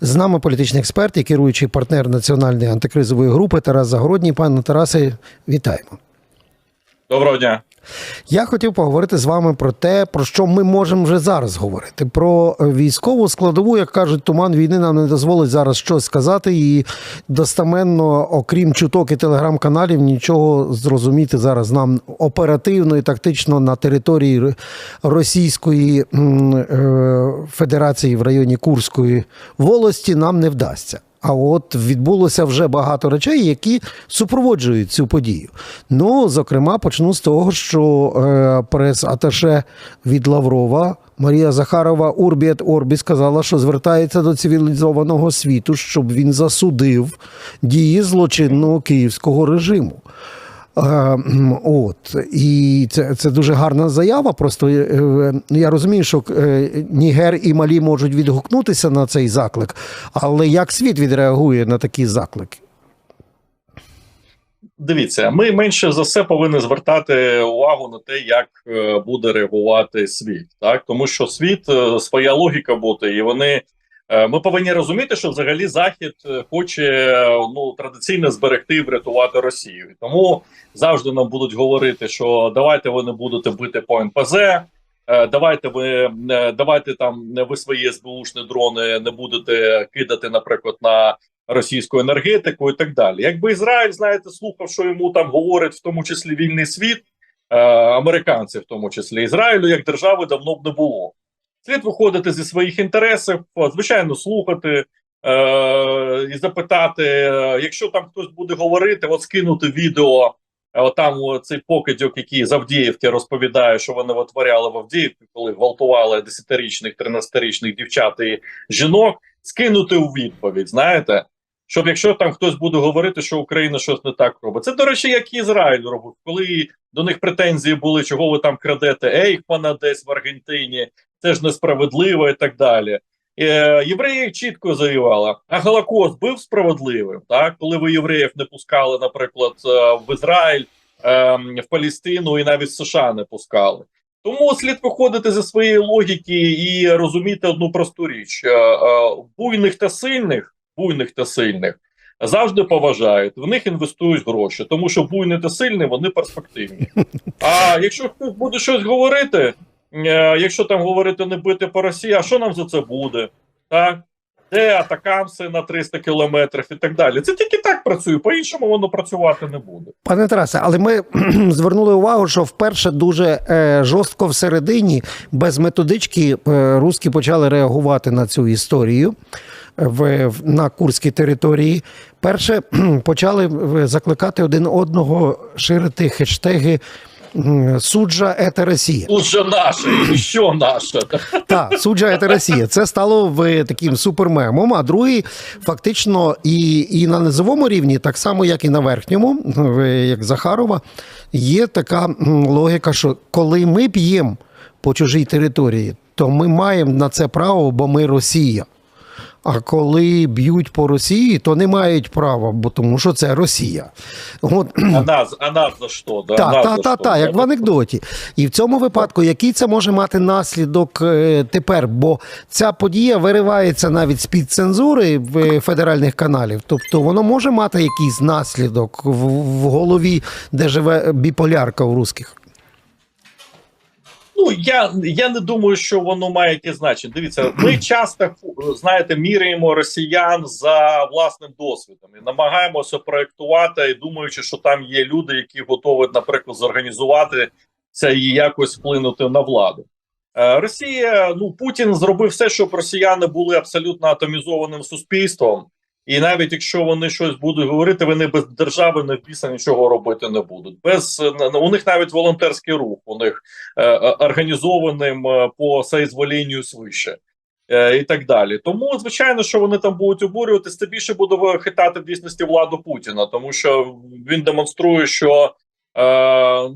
З нами політичний експерт і керуючий партнер національної антикризової групи Тарас Загородній. Пане Тарасе, вітаємо. Доброго дня. Я хотів поговорити з вами про те, про що ми можемо вже зараз говорити. Про військову складову, як кажуть, туман війни нам не дозволить зараз щось сказати, і достаменно, окрім чуток і телеграм-каналів, нічого зрозуміти зараз нам оперативно і тактично на території Російської е, Федерації в районі Курської волості нам не вдасться. А от відбулося вже багато речей, які супроводжують цю подію. Ну, зокрема, почну з того, що е, прес-аташе від Лаврова Марія Захарова Урбіет Орбі сказала, що звертається до цивілізованого світу, щоб він засудив дії злочинного київського режиму. Е, От і це це дуже гарна заява. Просто е, я розумію, що е, Нігер і Малі можуть відгукнутися на цей заклик, але як світ відреагує на такі заклики? Дивіться, ми менше за все повинні звертати увагу на те, як буде реагувати світ, так тому що світ своя логіка бути, і вони ми повинні розуміти, що взагалі Захід хоче ну традиційно зберегти і врятувати Росію. Тому завжди нам будуть говорити, що давайте ви не будете бити по НПЗ. Давайте ви давайте там ви свої СБУшні дрони не будете кидати, наприклад, на російську енергетику і так далі. Якби Ізраїль знаєте, слухав, що йому там говорить, в тому числі вільний світ, американці, в тому числі Ізраїлю, як держави давно б не було. Слід виходити зі своїх інтересів, звичайно, слухати е- і запитати, якщо там хтось буде говорити, от скинути відео. Там цей покидьок, який з Авдіївки розповідає, що вони витворяли в Авдіївці, коли гвалтували 10-річних, 13-річних дівчат і жінок, скинути у відповідь. Знаєте, щоб якщо там хтось буде говорити, що Україна щось не так робить. Це, до речі, як Ізраїль робив, коли до них претензії були, чого ви там крадете Ейхмана десь в Аргентині, це ж несправедливо і так далі. Е, євреї чітко заявили, а Голокост був справедливим, так коли ви євреїв не пускали, наприклад, е, в Ізраїль, е, в Палістину і навіть в США не пускали. Тому слід виходити зі своєї логіки і розуміти одну просту річ: буйних та сильних, буйних та сильних завжди поважають, в них інвестують гроші, тому що буйні та сильні вони перспективні. А якщо хтось буде щось говорити. Якщо там говорити не бити по Росії, а що нам за це буде? Так? Де атакамси на 300 кілометрів і так далі. Це тільки так працює, по-іншому воно працювати не буде. Пане Тарасе, але ми звернули увагу, що вперше дуже е, жорстко всередині, без методички, е, руски почали реагувати на цю історію в, на Курській території. Перше почали закликати один одного ширити хештеги. Суджа ета Росія. Суджа наша, що наша. Так, суджа ета Росія. Це стало в таким супермемом. А другий фактично і і на низовому рівні, так само як і на верхньому, як Захарова, є така логіка, що коли ми п'ємо по чужій території, то ми маємо на це право, бо ми Росія. А коли б'ють по Росії, то не мають права, бо тому що це Росія. От. А нас а нас за що? Да? Так, так, так, та, як в анекдоті. І в цьому випадку, який це може мати наслідок е, тепер? Бо ця подія виривається навіть з під цензури в федеральних каналів. Тобто воно може мати якийсь наслідок в, в голові, де живе біполярка у русських. Ну я я не думаю, що воно має якесь значення. Дивіться, ми часто знаєте, міряємо росіян за власним досвідом і намагаємося проектувати, і думаючи, що там є люди, які готові, наприклад, зорганізувати це і якось вплинути на владу. Е, Росія, ну Путін зробив все, щоб росіяни були абсолютно атомізованим суспільством. І навіть якщо вони щось будуть говорити, вони без держави не після нічого робити не будуть. Без у них навіть волонтерський рух у них е, е організованим е, по соізволінню свише. Е, і так далі, тому звичайно, що вони там будуть обурюватися, це більше буде хитати в дійсності владу Путіна, тому що він демонструє, що е,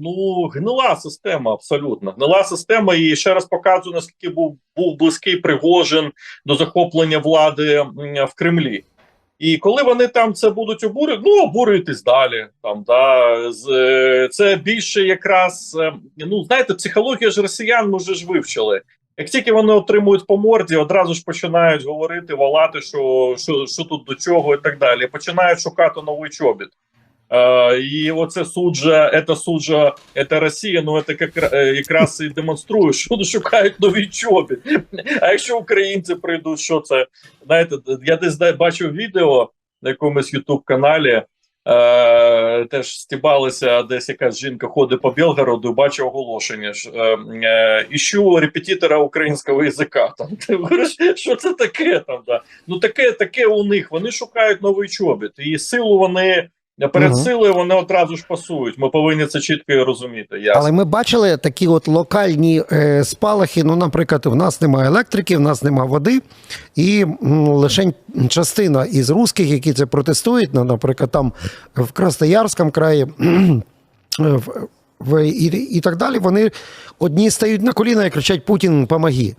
ну гнила система абсолютно гнила система, і ще раз показує наскільки був був близький Пригожин до захоплення влади в Кремлі. І коли вони там це будуть обурити, ну обурюйтесь далі. Там да це більше якраз е, ну знаєте, психологія ж росіян ми вже ж вивчили. Як тільки вони отримують по морді, одразу ж починають говорити, волати, що, що, що тут до чого і так далі. Починають шукати новий чобіт. Е, і оце суджа, це суджа, це Росія, ну це якраз і демонструє, що шукають новий чобіт. А якщо українці прийдуть, що це? Знаєте, я десь бачив відео на якомусь ютуб каналі. Е, теж стібалися, десь якась жінка ходить по Білгороду, бачить оголошення. Е, іщу репетитора українського язика. Там ти говориш, що це таке там? Да? Ну таке, таке у них. Вони шукають новий чобіт, і силу вони перед Мгм. силою вони одразу ж пасують. Ми повинні це чітко розуміти. Ясно. Але ми бачили такі от локальні е, спалахи. Ну, наприклад, в нас немає електрики, в нас немає води, і м, лише частина із русських, які це протестують, ну, наприклад, там в Красноярському краї. в, в, і, і так далі, вони одні стають на коліна і кричать Путін, помоги.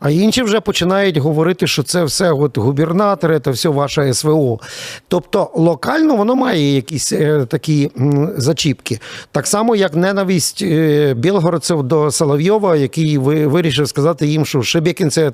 А інші вже починають говорити, що це все от губернатори, це все ваше СВО. Тобто локально воно має якісь е, такі м, зачіпки. Так само, як ненависть е, білгородців до Соловйова, який ви, вирішив сказати їм, що Шебекін це,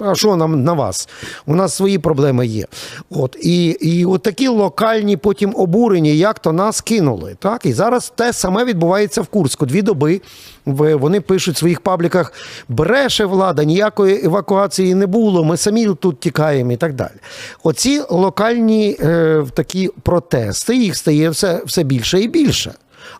а що нам на вас? У нас свої проблеми є. От, і, і от такі локальні потім обурення, як то нас кинули. Так? І зараз те саме відбувається в Курську. Дві доби вони пишуть в своїх пабліках: бреше влада, ніякої евакуації не було, ми самі тут тікаємо і так далі. Оці локальні е, такі протести, їх стає все, все більше і більше.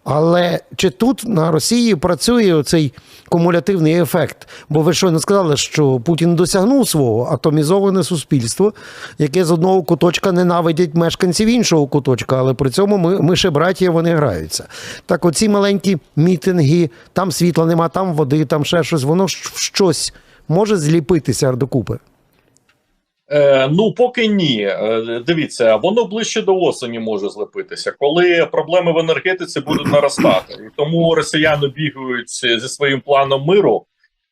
Але чи тут на Росії працює оцей кумулятивний ефект? Бо ви що не сказали, що Путін досягнув свого атомізоване суспільство, яке з одного куточка ненавидять мешканців іншого куточка, але при цьому ми, ми ще браття, вони граються. Так, оці маленькі мітинги, там світла нема, там води, там ще щось, воно щось може зліпитися докупи. Е, ну, поки ні. Е, дивіться, воно ближче до осені може злепитися, коли проблеми в енергетиці будуть наростати. І тому росіяни бігають зі своїм планом миру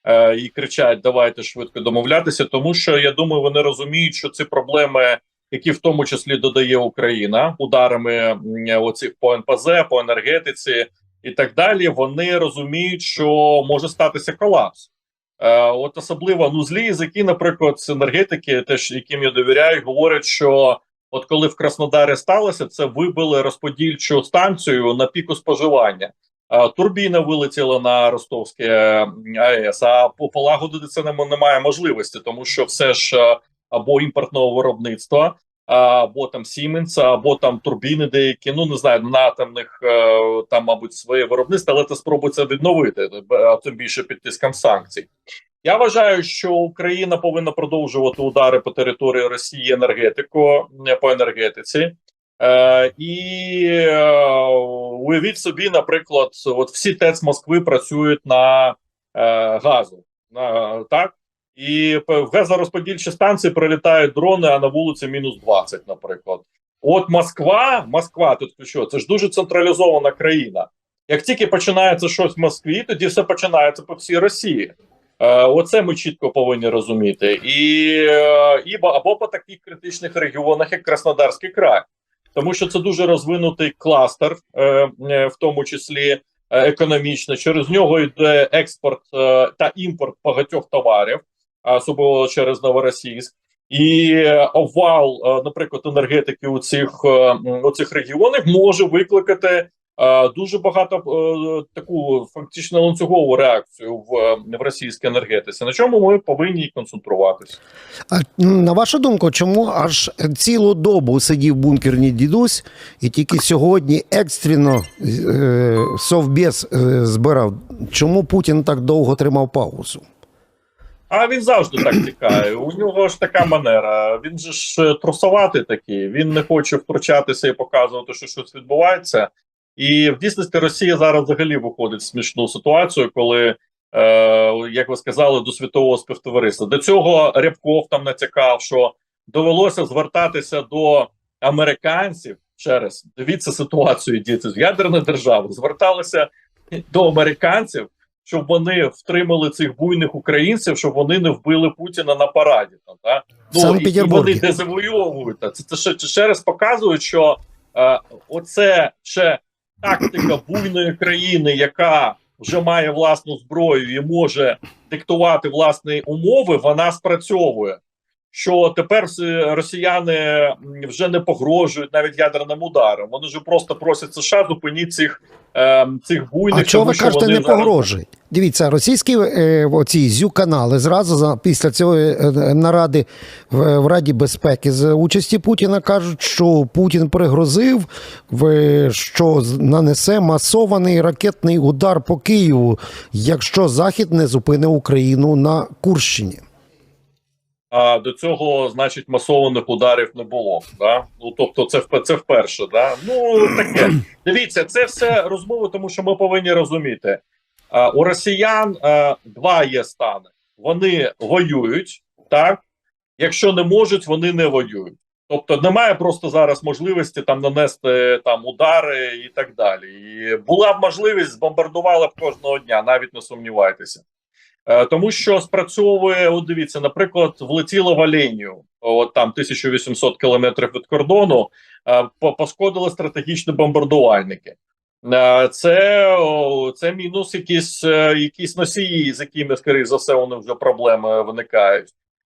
е, і кричать: давайте швидко домовлятися. Тому що я думаю, вони розуміють, що ці проблеми, які в тому числі додає Україна ударами оцих по НПЗ, по енергетиці і так далі, вони розуміють, що може статися колапс. Е, от особливо ну злі язики, наприклад, з енергетики, теж яким я довіряю, говорять, що от коли в Краснодарі сталося, це вибили розподільчу станцію на піку споживання. Е, турбіна вилетіла на Ростовське АЕС, а по- полагодити це немає можливості, тому що все ж е, або імпортного виробництва, або там Siemens, або там турбіни деякі, ну не знаю, на атомних е, там, мабуть, своє виробництво, але це спробується відновити, а тим більше під тиском санкцій. Я вважаю, що Україна повинна продовжувати удари по території Росії енергетику е, по енергетиці. Е, і е, уявіть собі, наприклад, от всі ТЕЦ Москви працюють на е, газу. На, так? І в газорозподільчі станції прилітають дрони, а на вулиці мінус 20, наприклад. От Москва, Москва, тут що, це ж дуже централізована країна. Як тільки починається щось в Москві, тоді все починається по всій Росії. Е, оце ми чітко повинні розуміти. І, е, і або по таких критичних регіонах, як Краснодарський край. Тому що це дуже розвинутий кластер, е, е, в тому числі е, економічно. Через нього йде експорт е, та імпорт багатьох товарів, особливо через Новоросійськ. І е, обвал, е, наприклад, енергетики у цих, е, у цих регіонах може викликати дуже багато таку фактично ланцюгову реакцію в, в російській енергетиці, на чому ми повинні концентруватися. А на вашу думку, чому аж цілу добу сидів бункерний дідусь, і тільки сьогодні екстрено совбез збирав? Чому Путін так довго тримав паузу? А він завжди так тікає. У нього ж така манера. Він же ж е, трусоватий такий. Він не хоче втручатися і показувати, що щось відбувається. І в дійсності Росія зараз взагалі виходить в смішну ситуацію, коли, е, як ви сказали, до світового співтовариства. До цього Рябков там натякав, що довелося звертатися до американців через дивіться ситуацію, діти з ядерної держави, зверталися до американців щоб вони втримали цих буйних українців, щоб вони не вбили Путіна на параді. Там, да? Ну, і, і вони дезавойовують. Та. Це, це ще, це ще раз показує, що е, оце ще тактика буйної країни, яка вже має власну зброю і може диктувати власні умови, вона спрацьовує. Що тепер росіяни вже не погрожують навіть ядерним ударом. Вони вже просто просять США зупиніть цих, е, цих буйних. А чого тому ви кажете, не зараз- погрожують? Дивіться, російські е, оці зю-канали зразу за, після цієї е, наради в, в Раді безпеки з участі Путіна кажуть, що Путін пригрозив, в, що нанесе масований ракетний удар по Києву, якщо Захід не зупине Україну на Курщині. А до цього, значить, масованих ударів не було. Да? Ну тобто, це це вперше. Да? Ну таке. Дивіться, це все розмови, тому що ми повинні розуміти. А, у росіян а, два є стани. Вони воюють, так якщо не можуть, вони не воюють. Тобто немає просто зараз можливості там нанести там удари і так далі. І була б можливість, збомбардували б кожного дня, навіть не сумнівайтеся. Е, Тому що спрацьовує, от дивіться, наприклад, влетіло в Оленію, от там 1800 кілометрів від кордону, е, пошкодили стратегічні бомбардувальники. Е, Це, це мінус якісь, якісь носії, з якими, скоріш за все, вони вже проблеми виникають.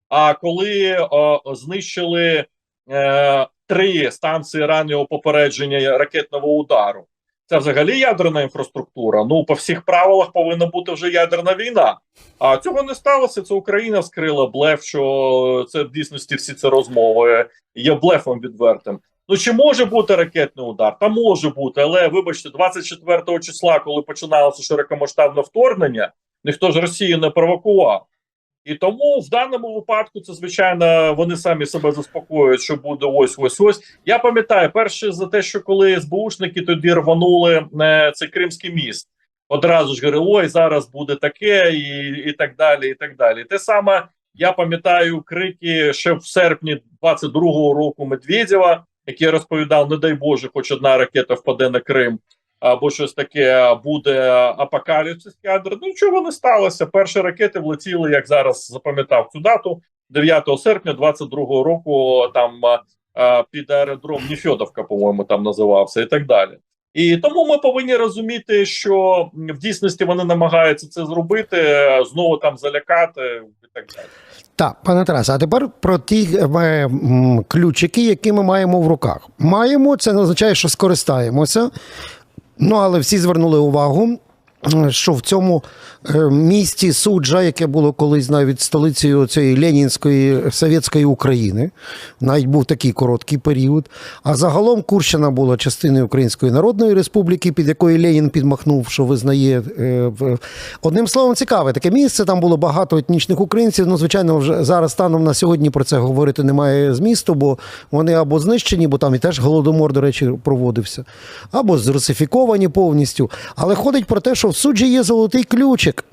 А коли о, знищили е, три станції раннього попередження ракетного удару, це взагалі ядерна інфраструктура. Ну, по всіх правилах повинна бути вже ядерна війна. А цього не сталося. Це Україна вскрила блеф, що це в дійсності всі ці розмови є блефом відвертим. Ну чи може бути ракетний удар? Та може бути, але вибачте, 24 числа, коли починалося широкомасштабне вторгнення, ніхто ж Росію не провокував. І тому в даному випадку це звичайно вони самі себе заспокоюють, що буде ось ось ось. Я пам'ятаю перше за те, що коли СБУшники тоді рванули е, цей Кримський міст, одразу ж говорили, ой, зараз буде таке, і, і так далі. І так далі. Те саме я пам'ятаю крики ще в серпні 22-го року Медведєва, який розповідав: не дай Боже, хоч одна ракета впаде на Крим. Або щось таке буде апокаліпсис ядер. Ну нічого не сталося. Перші ракети влетіли, як зараз запам'ятав цю дату, 9 серпня 22-го року. Там під аеродром Ніфьодовка, по-моєму, там називався, і так далі. І тому ми повинні розуміти, що в дійсності вони намагаються це зробити, знову там залякати і так далі. Так, пане Тарасе, а тепер про ті е, ключики, які ми маємо в руках. Маємо, це означає, що скористаємося. Ну, але всі звернули увагу, що в цьому е, місті суджа, яке було колись навіть столицею цієї Ленінської совєтської України, навіть був такий короткий період. А загалом Курщина була частиною Української Народної Республіки, під якою Ленін підмахнув, що визнає. е, Одним словом, цікаве таке місце. Там було багато етнічних українців. Ну, звичайно, вже зараз станом на сьогодні про це говорити немає змісту, бо вони або знищені, бо там і теж голодомор, до речі, проводився, або зрусифіковані повністю. Але ходить про те, що в суджі є золотий ключик.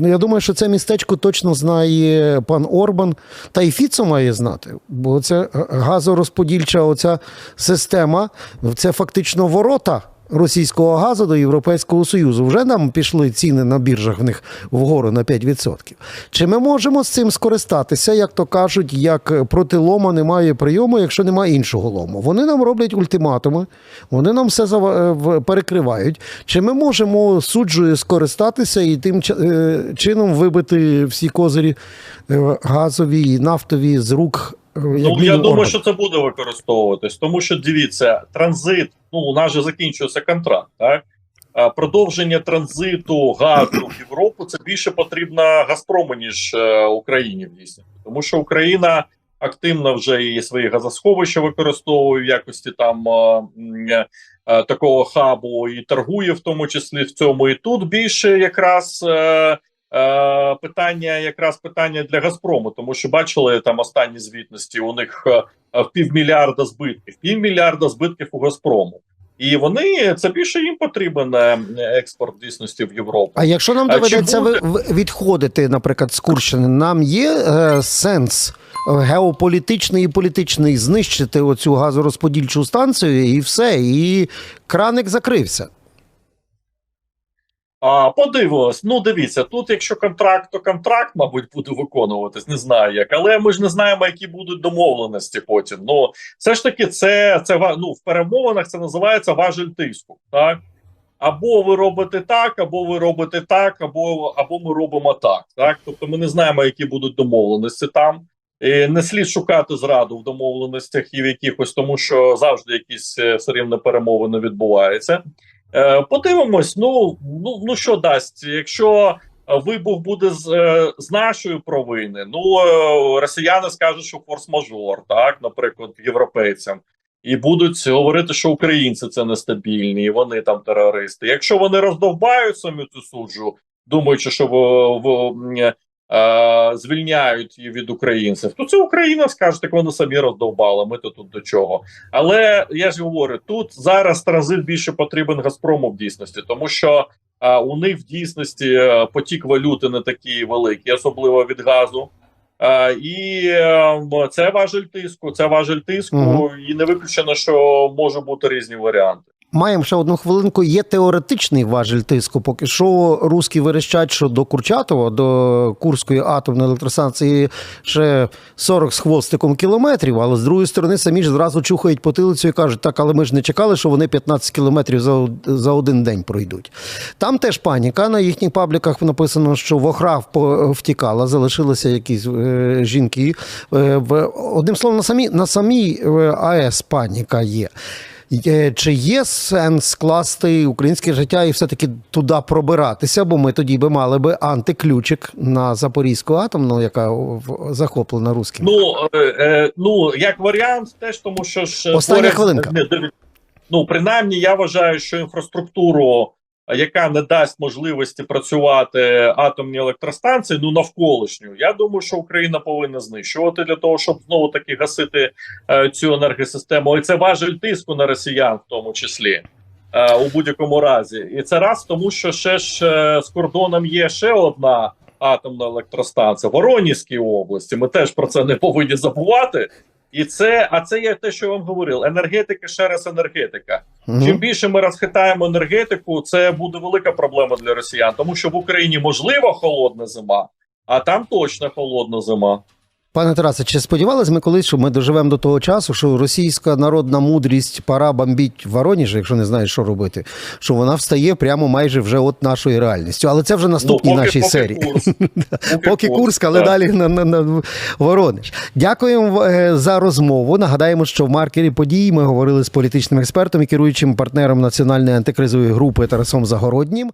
Я думаю, що це містечко точно знає пан Орбан, та й Фіцо має знати, бо це газорозподільча оця система, це фактично ворота. Російського газу до Європейського Союзу вже нам пішли ціни на біржах в них вгору на 5%. Чи ми можемо з цим скористатися, як то кажуть, як проти лома немає прийому, якщо немає іншого лому? Вони нам роблять ультиматуми, вони нам все е, перекривають. Чи ми можемо суджею скористатися і тим е, чином вибити всі козирі е, газові і нафтові з рук? Ну я думаю, що це буде використовуватись, тому що дивіться, транзит. Ну у нас же закінчується контракт. Так продовження транзиту газу в Європу це більше потрібно Газпрому ніж е, Україні в дійсності, тому що Україна активно вже і свої газосховища використовує в якості там е, е, такого хабу і торгує в тому числі в цьому. І тут більше якраз. Е, Е, питання, якраз питання для Газпрому, тому що бачили там останні звітності. У них е, в півмільярда збитків, півмільярда збитків у Газпрому. І вони це більше їм потрібен е, експорт дійсності в Європу. А якщо нам доведеться буде- відходити, наприклад, з Курщини, нам є е, сенс е, геополітичний і політичний знищити оцю газорозподільчу станцію і все, і краник закрився. А подивимось, ну дивіться, тут якщо контракт, то контракт, мабуть, буде виконуватись, не знаю як, але ми ж не знаємо, які будуть домовленості потім. Ну все ж таки, це це ну, в перемовинах це називається важель тиску. Так або ви робите так, або ви робите так, або, або ми робимо так. Так, тобто ми не знаємо, які будуть домовленості там. І не слід шукати зраду в домовленостях і в якихось, тому що завжди якісь е, все рівно перемовини відбуваються. Е, подивимось, ну, ну, ну що дасть, якщо е, вибух буде з, е, з нашої провини, ну росіяни скажуть, що форс-мажор, так, наприклад, європейцям. І будуть говорити, що українці це нестабільні, і вони там терористи. Якщо вони роздовбають самі цю суджу, думаючи, що в, в, звільняють її від українців, то це Україна скаже, так вони самі роздовбали. Ми то тут до чого. Але я ж говорю, тут зараз транзит більше потрібен Газпрому в дійсності, тому що е, у них в дійсності е, потік валюти не такий великий, особливо від газу. Е, і е, це важель тиску. Це важель тиску, Мгм. і не виключено, що може бути різні варіанти. Маємо ще одну хвилинку. Є теоретичний важель тиску. Поки що русські верещать, що до Курчатова, до Курської атомної електростанції ще 40 з хвостиком кілометрів. Але з другої сторони, самі ж зразу чухають потилицю і кажуть, так, але ми ж не чекали, що вони 15 кілометрів за, за один день пройдуть. Там теж паніка. На їхніх пабліках написано, що Вохрав по- втікала, залишилися якісь е, жінки. Е, одним словом, на самій, на самій е, АЕС паніка є. Чи є сенс скласти українське життя і все-таки туди пробиратися? Бо ми тоді би мали би антиключик на Запорізьку атомну, яка захоплена русським? Ну е, е, ну як варіант, теж тому що ж е, Остання поряд- хвилинка. Не, ну принаймні, я вважаю, що інфраструктуру, е, яка не дасть можливості працювати атомні електростанції, ну навколишню, я думаю, що Україна повинна знищувати для того, щоб знову таки гасити е, цю енергосистему. І це важель тиску на росіян, в тому числі. е, У будь-якому разі, і це раз, тому що ще ж е, з кордоном є ще одна атомна електростанція в Воронізькій області. Ми теж про це не повинні забувати. І це, а це є те, що я вам говорив: енергетика ще раз енергетика. Мгм. Чим більше ми розхитаємо енергетику, це буде велика проблема для росіян, тому що в Україні можливо холодна зима, а там точно холодна зима. Пане Тарасе, чи сподівалися ми колись, що ми доживемо до того часу, що російська народна мудрість пора бомбіть Воронеж, якщо не знаєш, що робити, що вона встає прямо майже вже от нашою реальністю. Але це вже наступній Ну, поки- нашій поки серії. Курс. Поки Курськ, але так. далі на, на, на Воронеж. Дякуємо е, за розмову. Нагадаємо, що в маркері подій ми говорили з політичним експертом і керуючим партнером національної антикризової групи Тарасом Загороднім.